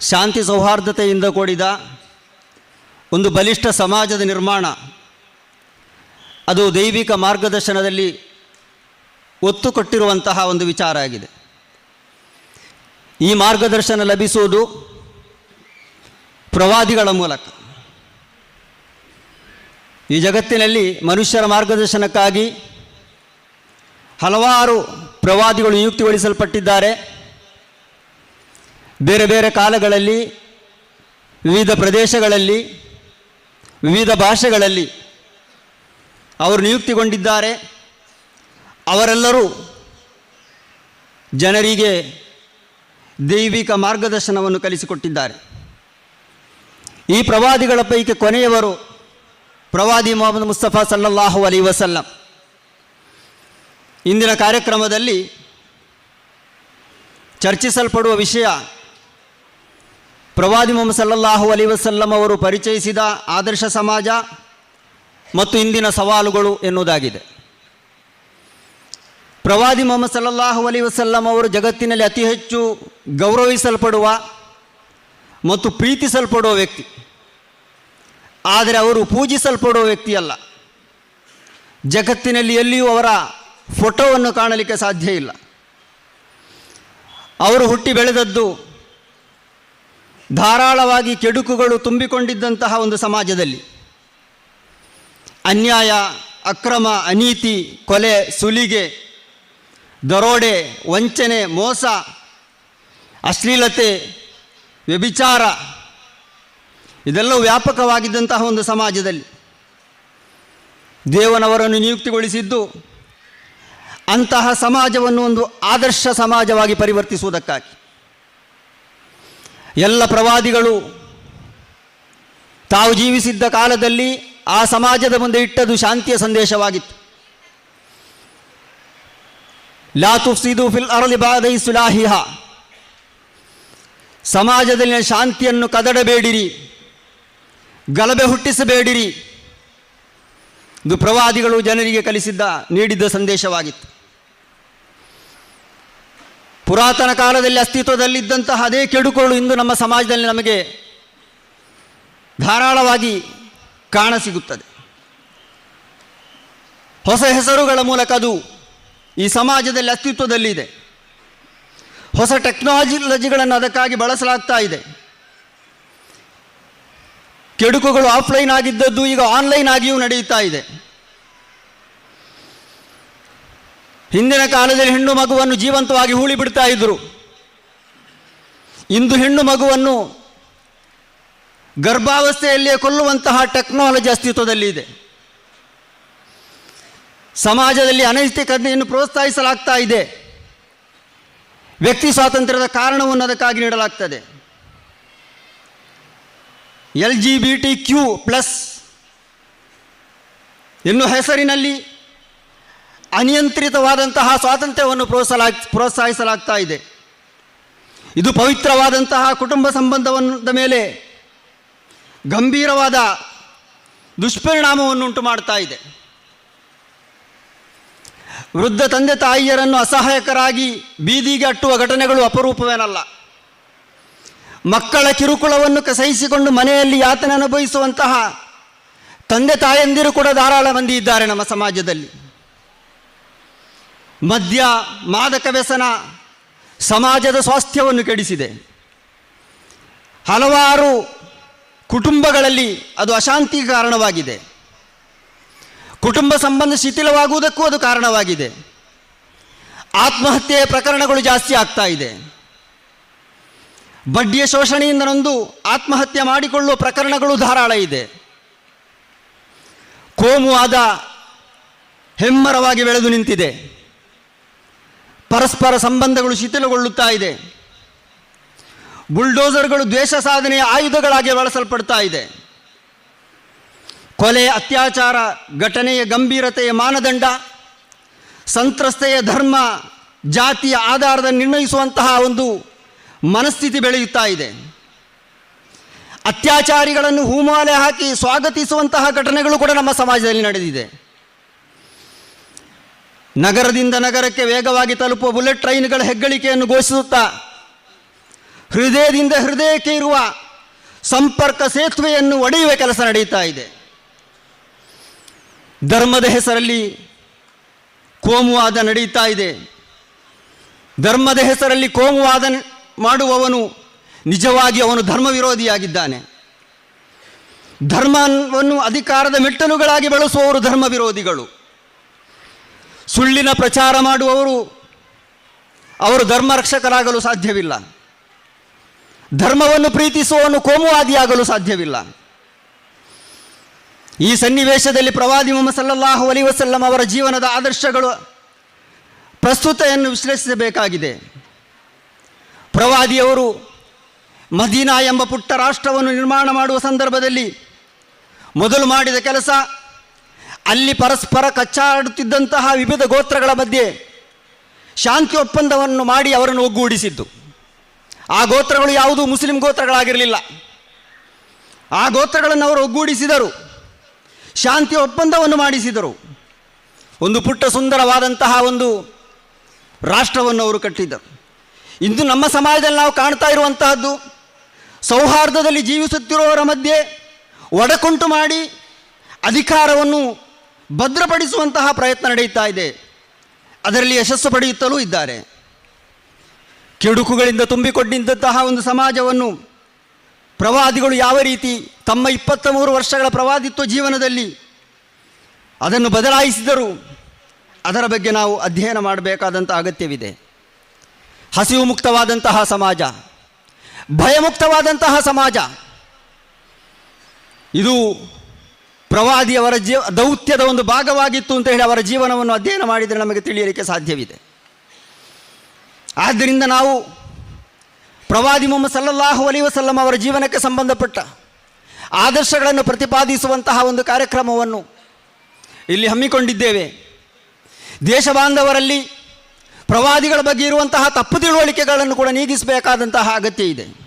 ಶಾಂತಿ ಸೌಹಾರ್ದತೆಯಿಂದ ಕೂಡಿದ ಒಂದು ಬಲಿಷ್ಠ ಸಮಾಜದ ನಿರ್ಮಾಣ. ಅದು ದೈವಿಕ ಮಾರ್ಗದರ್ಶನದಲ್ಲಿ ಒತ್ತು ಕೊಟ್ಟಿರುವಂತಹ ಒಂದು ವಿಚಾರ ಆಗಿದೆ. ಈ ಮಾರ್ಗದರ್ಶನ ಲಭಿಸುವುದು ಪ್ರವಾದಿಗಳ ಮೂಲಕ. ಈ ಜಗತ್ತಿನಲ್ಲಿ ಮನುಷ್ಯರ ಮಾರ್ಗದರ್ಶನಕ್ಕಾಗಿ ಹಲವಾರು ಪ್ರವಾದಿಗಳು ನಿಯುಕ್ತಿಗೊಳಿಸಲ್ಪಟ್ಟಿದ್ದಾರೆ. ಬೇರೆ ಬೇರೆ ಕಾಲಗಳಲ್ಲಿ, ವಿವಿಧ ಪ್ರದೇಶಗಳಲ್ಲಿ, ವಿವಿಧ ಭಾಷೆಗಳಲ್ಲಿ ಅವರು ನಿಯುಕ್ತಿಗೊಂಡಿದ್ದಾರೆ. ಅವರೆಲ್ಲರೂ ಜನರಿಗೆ ದೈವಿಕ ಮಾರ್ಗದರ್ಶನವನ್ನು ಕಲಿಸಿಕೊಟ್ಟಿದ್ದಾರೆ. ಈ ಪ್ರವಾದಿಗಳ ಪೈಕಿ ಕೊನೆಯವರು ಪ್ರವಾದಿ ಮೊಹಮ್ಮದ್ ಮುಸ್ತಫಾ ಸಲ್ಲಲ್ಲಾಹು ಅಲಿ ವಸಲ್ಲಂ. ಇಂದಿನ ಕಾರ್ಯಕ್ರಮದಲ್ಲಿ ಚರ್ಚಿಸಲ್ಪಡುವ ವಿಷಯ ಪ್ರವಾದಿ ಮೊಹಮ್ಮದ್ ಸಲ್ಲಲ್ಲಾಹು ಅಲಿ ವಸಲ್ಲಂ ಅವರು ಪರಿಚಯಿಸಿದ ಆದರ್ಶ ಸಮಾಜ ಮತ್ತು ಇಂದಿನ ಸವಾಲುಗಳು ಎನ್ನುವುದಾಗಿದೆ. ಪ್ರವಾದಿ ಮೊಹಮ್ಮದ್ ಸಲ್ಲಲ್ಲಾಹು ಅಲಿ ವಸಲ್ಲಂ ಅವರು ಜಗತ್ತಿನಲ್ಲಿ ಅತಿ ಹೆಚ್ಚು ಗೌರವಿಸಲ್ಪಡುವ ಮತ್ತು ಪ್ರೀತಿಸಲ್ಪಡುವ ವ್ಯಕ್ತಿ. ಆದರೆ ಅವರು ಪೂಜಿಸಲ್ಪಡುವ ವ್ಯಕ್ತಿಯಲ್ಲ. ಜಗತ್ತಿನಲ್ಲಿ ಎಲ್ಲಿಯೂ ಅವರ ಫೋಟೋವನ್ನು ಕಾಣಲಿಕ್ಕೆ ಸಾಧ್ಯ ಇಲ್ಲ. ಅವರು ಹುಟ್ಟಿ ಬೆಳೆದದ್ದು ಧಾರಾಳವಾಗಿ ಕೆಡುಕುಗಳು ತುಂಬಿಕೊಂಡಿದ್ದಂತಹ ಒಂದು ಸಮಾಜದಲ್ಲಿ ಅನ್ಯಾಯ, ಅಕ್ರಮ, ಅನೀತಿ, ಕೊಲೆ, ಸುಲಿಗೆ, ದರೋಡೆ, ವಂಚನೆ, ಮೋಸ, ಅಶ್ಲೀಲತೆ, ವ್ಯಭಿಚಾರ ಇದೆಲ್ಲವೂ ವ್ಯಾಪಕವಾಗಿದ್ದಂತಹ ಒಂದು ಸಮಾಜದಲ್ಲಿ ದೇವನವರನ್ನು ನಿಯುಕ್ತಿಗೊಳಿಸಿದ್ದು ಅಂತಹ ಸಮಾಜವನ್ನು ಒಂದು ಆದರ್ಶ ಸಮಾಜವಾಗಿ ಪರಿವರ್ತಿಸುವುದಕ್ಕಾಗಿ. ಎಲ್ಲ ಪ್ರವಾದಿಗಳು ತಾವು ಜೀವಿಸಿದ್ದ ಕಾಲದಲ್ಲಿ ಆ ಸಮಾಜದ ಮುಂದೆ ಇಟ್ಟದು ಶಾಂತಿಯ ಸಂದೇಶವಾಗಿತ್ತು. ಲಾ ತುಫ್ಸಿದು ಫಿಲ್ ಅರಲಿ ಬಾದೈ ಸುಲಾಹಿಹ. ಸಮಾಜದಲ್ಲಿನ ಶಾಂತಿಯನ್ನು ಕದಡಬೇಡಿರಿ, ಗಲಭೆ ಹುಟ್ಟಿಸಬೇಡಿರಿ. ಇದು ಪ್ರವಾದಿಗಳು ಜನರಿಗೆ ಕಲಿಸಿದ್ದ, ನೀಡಿದ್ದ ಸಂದೇಶವಾಗಿತ್ತು. ಪುರಾತನ ಕಾಲದಲ್ಲಿ ಅಸ್ತಿತ್ವದಲ್ಲಿದ್ದಂತಹ ಅದೇ ಕೆಡುಕುಗಳು ಇಂದು ನಮ್ಮ ಸಮಾಜದಲ್ಲಿ ನಮಗೆ ಧಾರಾಳವಾಗಿ ಕಾಣಸಿಗುತ್ತದೆ. ಹೊಸ ಹೆಸರುಗಳ ಮೂಲಕ ಅದು ಈ ಸಮಾಜದಲ್ಲಿ ಅಸ್ತಿತ್ವದಲ್ಲಿದೆ. ಹೊಸ ಟೆಕ್ನಾಲಜಿಗಳನ್ನು ಅದಕ್ಕಾಗಿ ಬಳಸಲಾಗ್ತಾ ಇದೆ. ಕೆಡುಕುಗಳು ಆಫ್ಲೈನ್ ಆಗಿದ್ದದ್ದು ಈಗ ಆನ್ಲೈನ್ ಆಗಿಯೂ ನಡೆಯುತ್ತಾ ಇದೆ. ಹಿಂದಿನ ಕಾಲದಲ್ಲಿ ಹೆಣ್ಣು ಮಗುವನ್ನು ಜೀವಂತವಾಗಿ ಹೂಳಿ ಬಿಡ್ತಾ ಇದ್ರು. ಇಂದು ಹೆಣ್ಣು ಮಗುವನ್ನು ಗರ್ಭಾವಸ್ಥೆಯಲ್ಲಿಯೇ ಕೊಲ್ಲುವಂತಹ ಟೆಕ್ನಾಲಜಿ ಅಸ್ತಿತ್ವದಲ್ಲಿ ಇದೆ. ಸಮಾಜದಲ್ಲಿ ಅನೈತಿಕತೆಯನ್ನು ಪ್ರೋತ್ಸಾಹಿಸಲಾಗ್ತಾ ಇದೆ. ವ್ಯಕ್ತಿ ಸ್ವಾತಂತ್ರ್ಯದ ಕಾರಣವನ್ನು ಅದಕ್ಕಾಗಿ ನೀಡಲಾಗ್ತದೆ. L G B T Q plus ಎನ್ನುವ ಹೆಸರಿನಲ್ಲಿ ಅನಿಯಂತ್ರಿತವಾದಂತಹ ಸ್ವಾತಂತ್ರ್ಯವನ್ನು ಪ್ರೋತ್ಸಾಹ ಪ್ರೋತ್ಸಾಹಿಸಲಾಗ್ತಾ ಇದೆ. ಇದು ಪವಿತ್ರವಾದಂತಹ ಕುಟುಂಬ ಸಂಬಂಧವನ್ನದ ಮೇಲೆ ಗಂಭೀರವಾದ ದುಷ್ಪರಿಣಾಮವನ್ನು ಉಂಟು ಮಾಡ್ತಾ ಇದೆ. ವೃದ್ಧ ತಂದೆ ತಾಯಿಯರನ್ನು ಅಸಹಾಯಕರಾಗಿ ಬೀದಿಗೆ ಅಟ್ಟುವ ಘಟನೆಗಳು ಅಪರೂಪವೇನಲ್ಲ. ಮಕ್ಕಳ ಕಿರುಕುಳವನ್ನು ಸಹಿಸಿಕೊಂಡು ಮನೆಯಲ್ಲಿ ಯಾತನೆ ಅನುಭವಿಸುವಂತಹ ತಂದೆ ತಾಯಂದಿರು ಕೂಡ ಧಾರಾಳ ಮಂದಿ ಇದ್ದಾರೆ ನಮ್ಮ ಸಮಾಜದಲ್ಲಿ. ಮದ್ಯ, ಮಾದಕ ವ್ಯಸನ ಸಮಾಜದ ಸ್ವಾಸ್ಥ್ಯವನ್ನು ಕೆಡಿಸಿದೆ. ಹಲವಾರು ಕುಟುಂಬಗಳಲ್ಲಿ ಅದು ಅಶಾಂತಿಗೆ ಕಾರಣವಾಗಿದೆ. ಕುಟುಂಬ ಸಂಬಂಧ ಶಿಥಿಲವಾಗುವುದಕ್ಕೂ ಅದು ಕಾರಣವಾಗಿದೆ. ಆತ್ಮಹತ್ಯೆಯ ಪ್ರಕರಣಗಳು ಜಾಸ್ತಿ ಆಗ್ತಾ ಇದೆ. ಬಡ್ಡಿಯ ಶೋಷಣೆಯಿಂದ ನೊಂದು ಆತ್ಮಹತ್ಯೆ ಮಾಡಿಕೊಳ್ಳುವ ಪ್ರಕರಣಗಳು ಧಾರಾಳ ಇದೆ. ಕೋಮುವಾದ ಹೆಮ್ಮರವಾಗಿ ಬೆಳೆದು ನಿಂತಿದೆ. ಪರಸ್ಪರ ಸಂಬಂಧಗಳು ಶಿಥಿಲಗೊಳ್ಳುತ್ತಾ ಇದೆ. ಬುಲ್ಡೋಸರ್ಗಳು ದ್ವೇಷ ಸಾಧನೆಯ ಆಯುಧಗಳಾಗಿ ಬಳಸಲ್ಪಡ್ತಾ ಇದೆ. ಕೊಲೆ, ಅತ್ಯಾಚಾರ, ಘಟನೆಯ ಗಂಭೀರತೆಯ ಮಾನದಂಡ, ಸಂತ್ರಸ್ತೆಯ ಧರ್ಮ, ಜಾತಿಯ ಆಧಾರದ ನಿರ್ಣಯಿಸುವಂತಹ ಒಂದು ಮನಸ್ಥಿತಿ ಬೆಳೆಯುತ್ತಾ ಇದೆ. ಅತ್ಯಾಚಾರಿಗಳನ್ನು ಹೂಮಾಲೆ ಹಾಕಿ ಸ್ವಾಗತಿಸುವಂತಹ ಘಟನೆಗಳು ಕೂಡ ನಮ್ಮ ಸಮಾಜದಲ್ಲಿ ನಡೆದಿದೆ. ನಗರದಿಂದ ನಗರಕ್ಕೆ ವೇಗವಾಗಿ ತಲುಪುವ ಬುಲೆಟ್ ಟ್ರೈನ್ಗಳ ಹೆಗ್ಗಳಿಕೆಯನ್ನು ಘೋಷಿಸುತ್ತಾ, ಹೃದಯದಿಂದ ಹೃದಯಕ್ಕೆ ಇರುವ ಸಂಪರ್ಕ ಸೇತುವೆಯನ್ನು ಒಡೆಯುವ ಕೆಲಸ ನಡೆಯುತ್ತಾ ಇದೆ. ಧರ್ಮದ ಹೆಸರಲ್ಲಿ ಕೋಮುವಾದ ನಡೆಯುತ್ತಾ ಇದೆ. ಧರ್ಮದ ಹೆಸರಲ್ಲಿ ಕೋಮುವಾದ ಮಾಡುವವನು ನಿಜವಾಗಿ ಅವನು ಧರ್ಮ ವಿರೋಧಿಯಾಗಿದ್ದಾನೆ ಧರ್ಮವನ್ನು ಅಧಿಕಾರದ ಮೆಟ್ಟಲುಗಳಾಗಿ ಬಳಸುವವರು ಧರ್ಮ ವಿರೋಧಿಗಳು ಸುಳ್ಳಿನ ಪ್ರಚಾರ ಮಾಡುವವರು ಅವರು ಧರ್ಮ ರಕ್ಷಕರಾಗಲು ಸಾಧ್ಯವಿಲ್ಲ. ಧರ್ಮವನ್ನು ಪ್ರೀತಿಸುವವನು ಕೋಮುವಾದಿಯಾಗಲು ಸಾಧ್ಯವಿಲ್ಲ. ಈ ಸನ್ನಿವೇಶದಲ್ಲಿ ಪ್ರವಾದಿ ಮೊಹಮ್ಮದ್ ಸಲ್ಲಲ್ಲಾಹು ಅಲಿ ವಸಲ್ಲಂ ಅವರ ಜೀವನದ ಆದರ್ಶಗಳು ಪ್ರಸ್ತುತೆಯನ್ನು ವಿಶ್ಲೇಷಿಸಬೇಕಾಗಿದೆ. ಪ್ರವಾದಿಯವರು ಮದೀನಾ ಎಂಬ ಪುಟ್ಟ ರಾಷ್ಟ್ರವನ್ನು ನಿರ್ಮಾಣ ಮಾಡುವ ಸಂದರ್ಭದಲ್ಲಿ ಮೊದಲು ಮಾಡಿದ ಕೆಲಸ ಅಲ್ಲಿ ಪರಸ್ಪರ ಕಚ್ಚಾಡುತ್ತಿದ್ದಂತಹ ವಿವಿಧ ಗೋತ್ರಗಳ ಮಧ್ಯೆ ಶಾಂತಿ ಒಪ್ಪಂದವನ್ನು ಮಾಡಿ ಅವರನ್ನು ಒಗ್ಗೂಡಿಸಿದ್ದು. ಆ ಗೋತ್ರಗಳು ಯಾವುದೂ ಮುಸ್ಲಿಂ ಗೋತ್ರಗಳಾಗಿರಲಿಲ್ಲ. ಆ ಗೋತ್ರಗಳನ್ನು ಅವರು ಒಗ್ಗೂಡಿಸಿದರು. ಶಾಂತಿ ಒಪ್ಪಂದವನ್ನು ಮಾಡಿಸಿದರು. ಒಂದು ಪುಟ್ಟ ಸುಂದರವಾದಂತಹ ಒಂದು ರಾಷ್ಟ್ರವನ್ನು ಅವರು ಕಟ್ಟಿದ್ದರು. ಇಂದು ನಮ್ಮ ಸಮಾಜದಲ್ಲಿ ನಾವು ಕಾಣ್ತಾ ಇರುವಂತಹದ್ದು, ಸೌಹಾರ್ದದಲ್ಲಿ ಜೀವಿಸುತ್ತಿರುವವರ ಮಧ್ಯೆ ಒಡಕುಂಟು ಮಾಡಿ ಅಧಿಕಾರವನ್ನು ಭದ್ರಪಡಿಸುವಂತಹ ಪ್ರಯತ್ನ ನಡೆಯುತ್ತಾ ಇದೆ. ಅದರಲ್ಲಿ ಯಶಸ್ಸು ಪಡೆಯುತ್ತಲೂ ಇದ್ದಾರೆ. ಕೆಡುಕುಗಳಿಂದ ತುಂಬಿಕೊಂಡಿದ್ದಂತಹ ಒಂದು ಸಮಾಜವನ್ನು ಪ್ರವಾದಿಗಳು ಯಾವ ರೀತಿ ತಮ್ಮ ಇಪ್ಪತ್ತ ಮೂರು ವರ್ಷಗಳ ಪ್ರವಾದಿತ್ವ ಜೀವನದಲ್ಲಿ ಅದನ್ನು ಬದಲಾಯಿಸಿದರು ಅದರ ಬಗ್ಗೆ ನಾವು ಅಧ್ಯಯನ ಮಾಡಬೇಕಾದಂಥ ಅಗತ್ಯವಿದೆ. ಹಸಿವು ಮುಕ್ತವಾದಂತಹ ಸಮಾಜ, ಭಯಮುಕ್ತವಾದಂತಹ ಸಮಾಜ. ಇದು ಪ್ರವಾದಿಯವರ ಜೀವ, ದೌತ್ಯದ ಒಂದು ಭಾಗವಾಗಿತ್ತು ಅಂತ ಹೇಳಿ ಅವರ ಜೀವನವನ್ನು ಅಧ್ಯಯನ ಮಾಡಿದರೆ ನಮಗೆ ತಿಳಿಯಲಿಕ್ಕೆ ಸಾಧ್ಯವಿದೆ. ಆದ್ದರಿಂದ ನಾವು ಪ್ರವಾದಿ ಮೊಹಮ್ಮದ್ ಸಲ್ಲಲ್ಲಾಹು ಅಲಿ ವಸಲ್ಲಂ ಅವರ ಜೀವನಕ್ಕೆ ಸಂಬಂಧಪಟ್ಟ ಆದರ್ಶಗಳನ್ನು ಪ್ರತಿಪಾದಿಸುವಂತಹ ಒಂದು ಕಾರ್ಯಕ್ರಮವನ್ನು ಇಲ್ಲಿ ಹಮ್ಮಿಕೊಂಡಿದ್ದೇವೆ. ದೇಶ ಬಾಂಧವರಲ್ಲಿ ಪ್ರವಾದಿಗಳ ಬಗ್ಗೆ ಇರುವಂತಹ ತಪ್ಪು ತಿಳುವಳಿಕೆಗಳನ್ನು ಕೂಡ ನೀಗಿಸಬೇಕಾದಂತಹ ಅಗತ್ಯ ಇದೆ.